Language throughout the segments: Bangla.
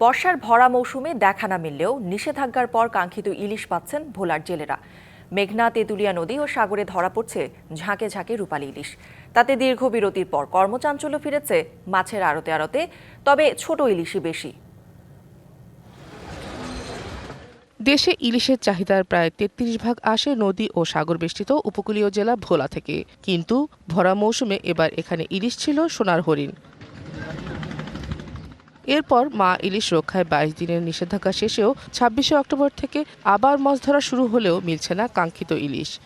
বর্ষার ভরা মৌসুমে দেখা না মিললেও নিষেধাজ্ঞার পর কাঙ্ক্ষিত ইলিশ পাচ্ছেন ভোলার জেলেরা। মেঘনা, তেঁতুলিয়া নদী ও সাগরে ধরা পড়ছে ঝাঁকে ঝাঁকে রূপালী ইলিশ। তাতে দীর্ঘ বিরতির পর কর্মচাঞ্চল্য ফিরেছে মাছের আড়তে আড়তে, তবে ছোট ইলিশই বেশি। দেশে ইলিশের চাহিদার প্রায় তেত্রিশ ভাগ আসে নদী ও সাগর বেষ্টিত উপকূলীয় জেলা ভোলা থেকে। কিন্তু ভরা মৌসুমে এবার এখানে ইলিশ ছিল সোনার হরিণ। এরপর মা ইলিশ রক্ষায় বাইশ দিনের নিষেধাজ্ঞা শেষেও ছাব্বিশে অক্টোবর থেকে আবার মাছ ধরা শুরু হলেও মিলছে না কাঙ্ক্ষিত ইলিশ।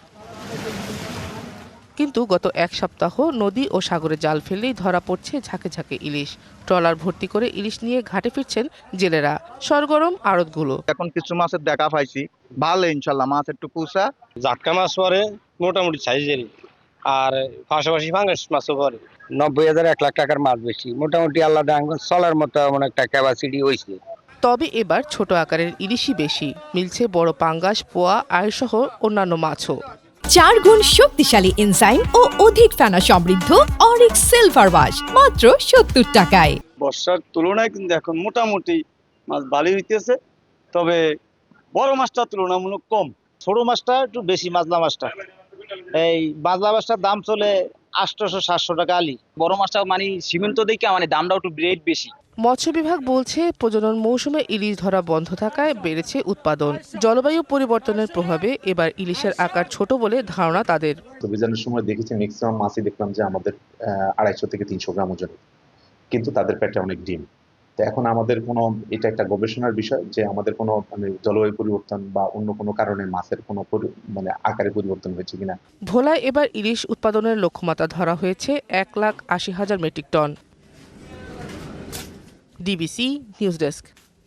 কিন্তু গত এক সপ্তাহ নদী ও সাগরে জাল ফেললেই ধরা পড়ছে ঝাঁকে ঝাঁকে ইলিশ। ট্রলার ভর্তি করে ইলিশ নিয়ে ঘাটে ফিরছেন জেলেরা। সরগরম আড়তগুলো। এখন কিছু মাছের দেখা পাইছি। ভালো ইনশাল্লাহ মাছ একটু পুষা। জাটকা মাছ পরে মোটামুটি সাইজেরই। আর পাশাপাশি ফাঙ্গাস মাছও পরে নব্বই হাজার এক লাখ টাকার মাছ বেশি। মোটামুটি আল্লাহ ডাঙ্গন চলার মতো এমন একটা ক্যাপাসিটি হয়েছে তবে এবার ছোট আকারের ইলিশই বেশি। মিলছে বড় পাঙ্গাস পোয়া আয়সহ অন্যান্য মাছও। চার গুণ শক্তিশালী এনজাইম ও অধিক ফেনা সমৃদ্ধ অরিক সিলভার ওয়াশ মাত্র সত্তর টাকায়। বর্ষার তুলনায় কিন্তু এখন মোটামুটি মাছ ভালোই হইতেছে তবে বড় মাছটা তুলনামূলক কম। ছোট মাছটা একটু বেশি মাজলা মাছটা। এই মাজলা মাছটার দাম চলে আটশোশো সাতশো টাকা আলি। বড় মাছটা মানে সীমিত দেখে মানে দামটা একটু রেট বেশি। মৎস্য বিভাগ বলছে প্রজনন মৌসুমে ইলিশ ধরা বন্ধ থাকায় বেড়েছে উৎপাদন। জলবায়ু পরিবর্তনের প্রভাবে এবার ইলিশের আকার ছোট বলে ধারণা তাদের। অভিযানের সময় দেখেছি ম্যাক্সিমাম মাছই দেখলাম যে আমাদের আড়াইশো থেকে তিনশো গ্রাম ওজন। কিন্তু তাদের পেটে অনেক ডিম। তো এখন আমাদের কোনো, এটা একটা গবেষণার বিষয় যে আমাদের কোনো মানে জলবায়ু পরিবর্তন বা অন্য কোনো কারণে মাছের কোনো মানে আকারে পরিবর্তন হয়েছে কিনা। ভোলায় এবার ইলিশ উৎপাদনের লক্ষ্যমাত্রা ধরা হয়েছে এক লাখ আশি হাজার metric ton. DBC news desk.